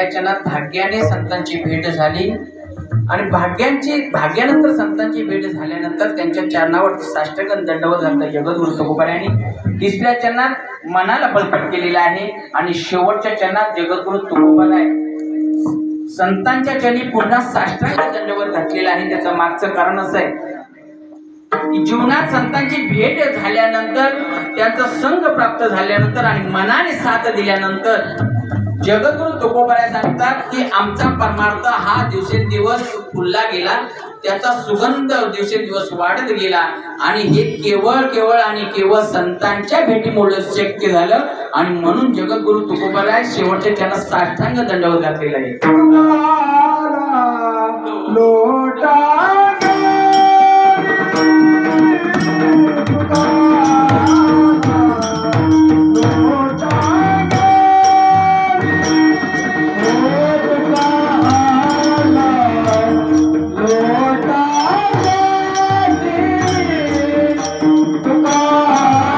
तिसऱ्या भाग्याने संतांची भेट झाली. आणि भाग्यांची भाग्यानंतर संतांची भेट झाल्यानंतर त्यांच्या चरणावर साष्टगन दंडवत घातलं जगद्गुरु तुकोबारायांनी तिसऱ्या चरणात मनाला बलपट केलेला आहे आणि शेवटच्या चरणात जगद्गुरु तुकोबाला संतांच्या चरणी पुन्हा साष्टांग दंडवत घातलेला आहे. त्याचं मागचं कारण असं आहे की जीवनात संतांची भेट झाल्यानंतर त्यांचा संघ प्राप्त झाल्यानंतर आणि मनाने साथ दिल्यानंतर जगद्गुरु तुकोबाराय सांगतात की आमचा परमार्थ हा दिवसेंदिवस फुलला गेला त्याचा सुगंध दिवसेंदिवस वाढत गेला आणि हे केवळ केवळ आणि केवळ संतांच्या भेटीमुळे शक्य झालं आणि म्हणून जगद्गुरु तुकोबाराय शेवटच्या त्यांना साष्टांग दंडवत घातलेला आहे. Senhor.